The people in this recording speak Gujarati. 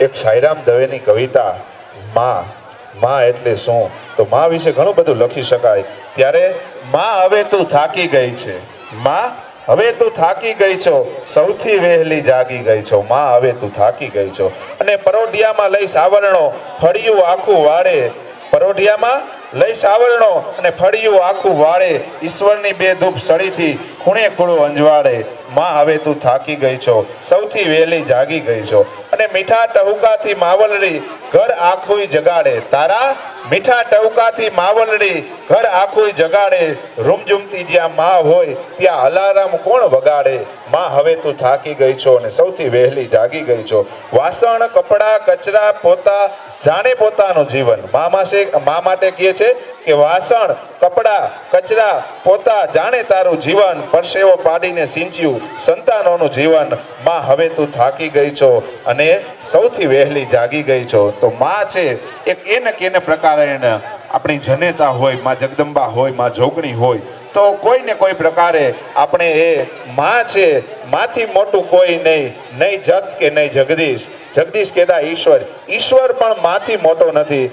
એક સાઈરામ દવેની કવિતા, માં માં એટલે શું? તો માં વિશે ઘણું બધું લખી શકાય. ત્યારે માં હવે તું થાકી ગઈ છે. માં, હવે તું થાકી ગઈ છો. સૌથી વહેલી જાગી ગઈ છો. માં, હવે તું થાકી ગઈ છો. અને પરોઢિયામાં લઈ સાવરણો, ફળિયું આખું વાળે. પરોઢિયામાં લઈ સાવરણો અને ફળિયું આખું વાળે. ઈશ્વરની બે ધૂપ સળીથી ખૂણે ખૂણો અંજવાળે, માં, હવે તું થાકી ગઈ છો. સૌથી વહેલી જાગી ગઈ છો. અને મીઠા ટહુકાથી માવલડી ઘર આખું જગાડે. તારા મીઠા ટહુકાથી માવલડી ઘર આખું જગાડે. રૂમઝુમતી જ્યાં માં હોય, ત્યાં અલારામ કોણ વગાડે? માં, હવે તું થાકી ગઈ છો અને સૌથી વહેલી જાગી ગઈ છો. વાસણ, કપડાં, કચરા, પોતા, જાણે પોતાનું જીવન. મા માસે મા માટે કહે છે કે વાસણ, કપડા, કચરા પોતા જાણે તારું જીવન પરસેવો પાડીને સિંચ્યું સંતાનોનું જીવન. માં, હવે તું થાકી ગઈ છો અને સૌથી વહેલી જાગી ગઈ છો. તો માં છે, એક એ કેને પ્રકારે એને આપણી જનેતા હોય, માં જગદંબા હોય, માં જોગણી હોય, તો કોઈ ને કોઈ પ્રકારે આપણે એ માં છે, માંથી મોટું કોઈ નહીં નહીં જત કે નહીં જગદીશ. જગદીશ કહેતા ઈશ્વર. ઈશ્વર પણ માંથી મોટો નથી.